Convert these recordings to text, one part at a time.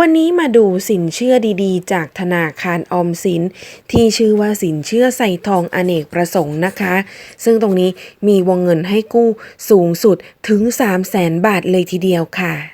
วันนี้มาดูสินเชื่อดีๆ จากธนาคารออมสิน ที่ชื่อว่าสินเชื่อใส่ทองอเนกประสงค์นะคะ ซึ่งตรงนี้มีวงเงินให้กู้สูงสุดถึง 3 0 0แสนบาทเลยทีเดียวค่ะ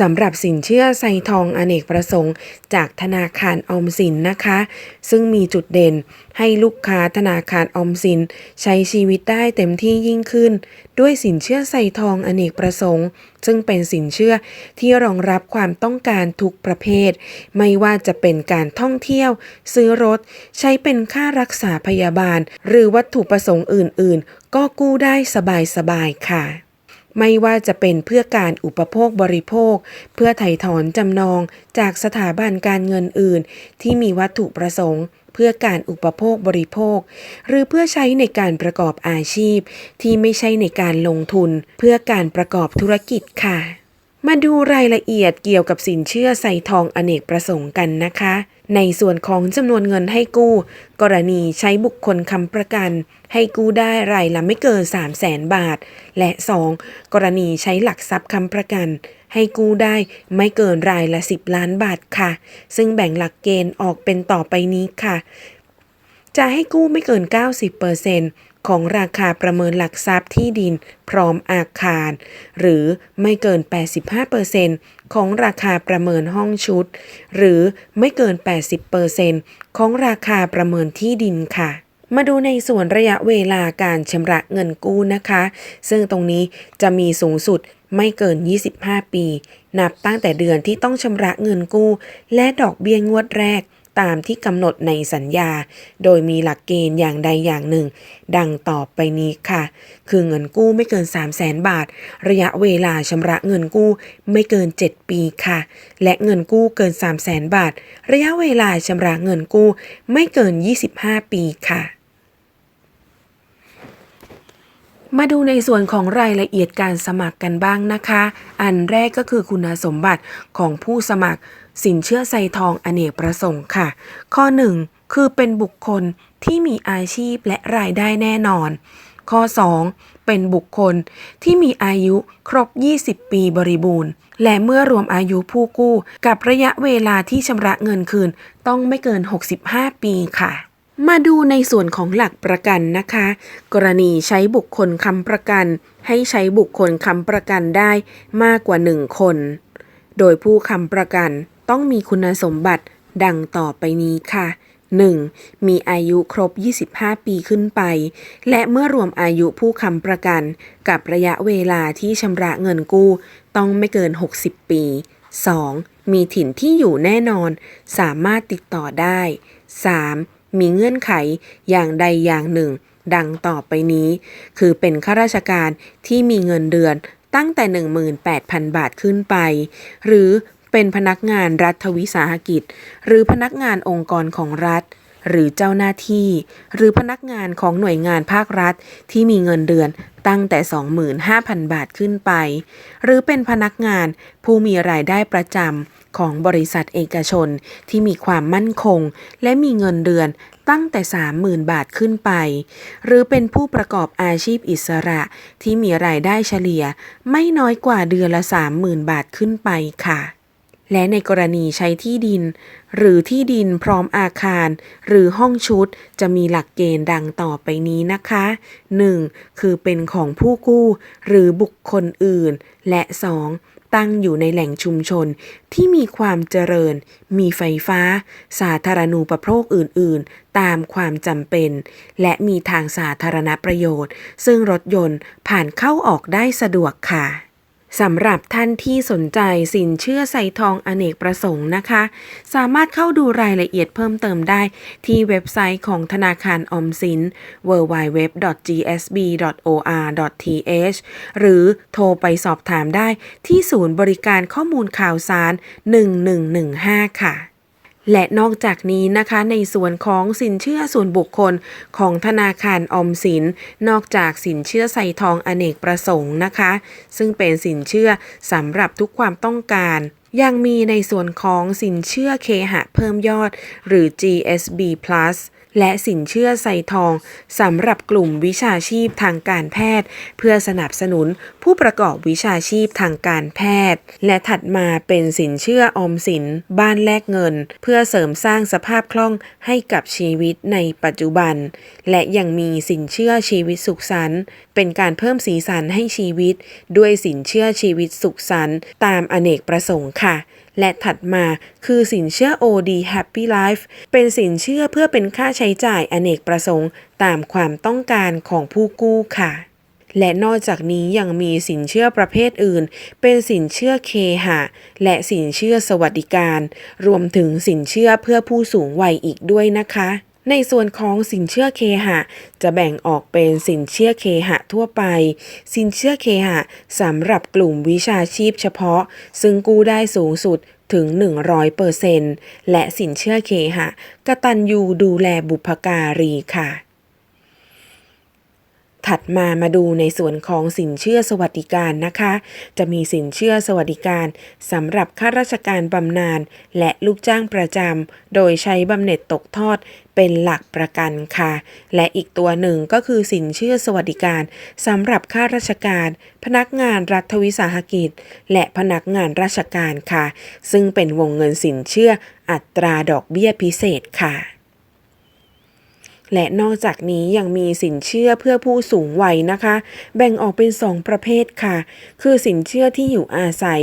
สำหรับสินเชื่อไซทองอเนกประสงค์ จากธนาคารออมสินนะคะ ซึ่งมีจุดเด่นให้ลูกค้าธนาคารออมสิน ใช้ชีวิตได้เต็มที่ยิ่งขึ้น ด้วยสินเชื่อไซทองอเนกประสงค์ ซึ่งเป็นสินเชื่อที่รองรับความต้องการทุกประเภท ไม่ว่าจะเป็นการท่องเที่ยว ซื้อรถ ใช้เป็นค่ารักษาพยาบาล หรือวัตถุประสงค์อื่น ๆ ก็กู้ได้สบายๆค่ะ ไม่ว่าจะเป็นเพื่อการอุปโภคบริโภค เพื่อไถ่ถอนจำนองจากสถาบันการเงินอื่น ที่มีวัตถุประสงค์ เพื่อการอุปโภคบริโภค หรือเพื่อใช้ในการประกอบอาชีพ ที่ไม่ใช่ในการลงทุน เพื่อการประกอบธุรกิจค่ะ มาดูรายละเอียดเกี่ยวกับสินเชื่อใส่ทองอเนกประสงค์กันนะคะ ในส่วนของจำนวนเงินให้กู้ กรณีใช้บุคคลค้ำประกัน ให้กู้ได้รายละไม่เกิน 3 0 0แสนบาท และ 2. กรณีใช้หลักทรัพย์ค้ำประกัน ให้กู้ได้ไม่เกินรายละ 10 ล้านบาทค่ะ ซึ่งแบ่งหลักเกณฑ์ออกเป็นต่อไปนี้ค่ะ จะให้กู้ไม่เกิน 90% ของราคาประเมินหลักทรัพย์ที่ดินพร้อมอาคาร หรือไม่เกิน 85%ของราคาประเมินห้องชุด หรือไม่เกิน 80%ของราคาประเมินที่ดินค่ะมาดูในส่วนระยะเวลาการชำระเงินกู้นะคะ ซึ่งตรงนี้จะมีสูงสุดไม่เกิน 25 ปี นับตั้งแต่เดือนที่ต้องชำระเงินกู้ และดอกเบี้ยงวดแรก ตามที่กำหนดในสัญญา โดยมีหลักเกณฑ์อย่างใดอย่างหนึ่ง ดังต่อไปนี้ค่ะ คือเงินกู้ไม่เกิน 3 0 0แสนบาท ระยะเวลาชำระเงินกู้ไม่เกิน 7 ปีค่ะ และเงินกู้เกิน 3 0 0แสนบาท ระยะเวลาชำระเงินกู้ไม่เกิน 25 ปีค่ะมาดูในส่วนของรายละเอียดการสมัครกันบ้างนะคะ อันแรกก็คือคุณสมบัติของผู้สมัคร สินเชื่อไซทองอเนกประสงค์ค่ะ ข้อ 1 คือเป็นบุคคลที่มีอาชีพและรายได้แน่นอน ข้อ 2 เป็นบุคคลที่มีอายุครบ 20 ปีบริบูรณ์ และเมื่อรวมอายุผู้กู้ กับระยะเวลาที่ชำระเงินคืน ต้องไม่เกิน 65 ปีค่ะมาดูในส่วนของหลักประกันนะคะ กรณีใช้บุคคลค้ำประกัน ให้ใช้บุคคลค้ำประกันได้มากกว่า 1 คน โดยผู้ค้ำประกัน ต้องมีคุณสมบัติดังต่อไปนี้ค่ะ 1. มีอายุครบ 25 ปีขึ้นไป และเมื่อรวมอายุผู้ค้ำประกัน กับระยะเวลาที่ชำระเงินกู้ ต้องไม่เกิน 60 ปี 2. มีถิ่นที่อยู่แน่นอน สามารถติดต่อได้ 3. มีเงื่อนไขอย่างใดอย่างหนึ่ง ดังต่อไปนี้ คือเป็นข้าราชการที่มีเงินเดือนตั้งแต่ 18,000 บาทขึ้นไป หรือ เป็นพนักงานรัฐวิสาหกิจ หรือพนักงานองค์กรของรัฐ หรือเจ้าหน้าที่ หรือพนักงานของหน่วยงานภาครัฐ ที่มีเงินเดือนตั้งแต่ 25,000 บาทขึ้นไป หรือเป็นพนักงานผู้มีรายได้ประจำของบริษัทเอกชนที่มีความมั่นคง และมีเงินเดือนตั้งแต่ 30,000 บาทขึ้นไป หรือเป็นผู้ประกอบอาชีพอิสระที่มีรายได้เฉลี่ยไม่น้อยกว่าเดือนละ 30,000 บาทขึ้นไปค่ะ และในกรณีใช้ที่ดิน หรือที่ดินพร้อมอาคาร หรือห้องชุดจะมีหลักเกณฑ์ดังต่อไปนี้นะคะ 1. คือเป็นของผู้กู้ หรือบุคคลอื่น และ 2. ตั้งอยู่ในแหล่งชุมชนที่มีความเจริญ มีไฟฟ้า สาธารณูปโภคอื่น ๆ ตามความจำเป็น และมีทางสาธารณประโยชน์ ซึ่งรถยนต์ผ่านเข้าออกได้สะดวกค่ะ สำหรับท่านที่สนใจสินเชื่อใส่ทองอเนกประสงค์นะคะ สามารถเข้าดูรายละเอียดเพิ่มเติมได้ที่เว็บไซต์ของธนาคารออมสิน www.gsb.or.th หรือโทรไปสอบถามได้ที่ศูนย์บริการข้อมูลข่าวสาร 1115 ค่ะ และนอกจากนี้นะคะในส่วนของสินเชื่อส่วนบุคคลของธนาคารออมสิน นอกจากสินเชื่อใส่ทองอเนกประสงค์นะคะ ซึ่งเป็นสินเชื่อสำหรับทุกความต้องการยังมีในส่วนของสินเชื่อเคหะเพิ่มยอด หรือ GSB Plus และสินเชื่อใส่ทองสำหรับกลุ่มวิชาชีพทางการแพทย์ เพื่อสนับสนุนผู้ประกอบวิชาชีพทางการแพทย์ และถัดมาเป็นสินเชื่อออมสิน บ้านแลกเงิน เพื่อเสริมสร้างสภาพคล่องให้กับชีวิตในปัจจุบัน และยังมีสินเชื่อชีวิตสุขสันต์เป็นการเพิ่มสีสันให้ชีวิต ด้วยสินเชื่อชีวิตสุขสันต์ตามอเนกประสงค์ค่ะ และถัดมาคือสินเชื่อ OD Happy Life เป็นสินเชื่อเพื่อเป็นค่าใช้จ่ายอเนกประสงค์ ตามความต้องการของผู้กู้ค่ะ และนอกจากนี้ยังมีสินเชื่อประเภทอื่น เป็นสินเชื่อเคหะ และสินเชื่อสวัสดิการ รวมถึงสินเชื่อเพื่อผู้สูงวัยอีกด้วยนะคะ ในส่วนของสินเชื่อเคหะ จะแบ่งออกเป็นสินเชื่อเคหะทั่วไป สินเชื่อเคหะสำหรับกลุ่มวิชาชีพเฉพาะ ซึ่งกู้ได้สูงสุดถึง 100%และสินเชื่อเคหะกตัญญูดูแลบุพการีค่ะ ถัดมามาดูในส่วนของสินเชื่อสวัสดิการนะคะ จะมีสินเชื่อสวัสดิการสำหรับข้าราชการบำนาญและลูกจ้างประจำโดยใช้บำเหน็จตกทอดเป็นหลักประกันค่ะ และอีกตัวหนึ่งก็คือสินเชื่อสวัสดิการสำหรับข้าราชการ พนักงานรัฐวิสาหกิจ และพนักงานราชการค่ะ ซึ่งเป็นวงเงินสินเชื่ออัตราดอกเบี้ยพิเศษค่ะ และนอกจากนี้ยังมีสินเชื่อเพื่อผู้สูงวัยนะคะ แบ่งออกเป็น 2 ประเภทค่ะ คือสินเชื่อที่อยู่อาศัย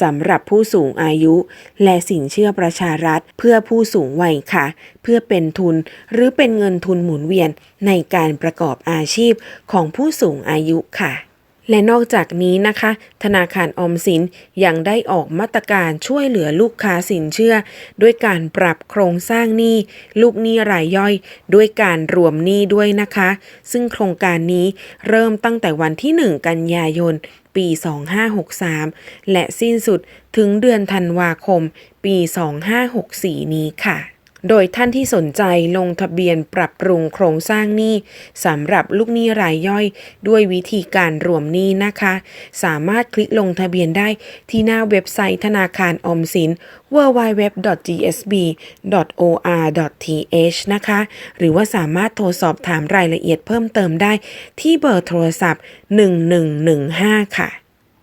สำหรับผู้สูงอายุ และสินเชื่อประชารัฐเพื่อผู้สูงวัยค่ะ เพื่อเป็นทุนหรือเป็นเงินทุนหมุนเวียนในการประกอบอาชีพของผู้สูงอายุค่ะ และนอกจากนี้นะคะ ธนาคารออมสินยังได้ออกมาตรการช่วยเหลือลูกค้าสินเชื่อ ด้วยการปรับโครงสร้างหนี้ลูกหนี้รายย่อย ด้วยการรวมหนี้ด้วยนะคะ ซึ่งโครงการนี้เริ่มตั้งแต่วันที่ 1 กันยายน ปี 2563 และสิ้นสุดถึงเดือนธันวาคม ปี 2564 นี้ค่ะ โดยท่านที่สนใจลงทะเบียนปรับปรุงโครงสร้างหนี้สำหรับลูกหนี้รายย่อย ด้วยวิธีการรวมหนี้นะคะ สามารถคลิกลงทะเบียนได้ที่หน้าเว็บไซต์ธนาคารออมสิน www.gsb.or.th นะคะ หรือว่าสามารถโทรสอบถามรายละเอียดเพิ่มเติมได้ที่เบอร์โทรศัพท์ 1115 ค่ะ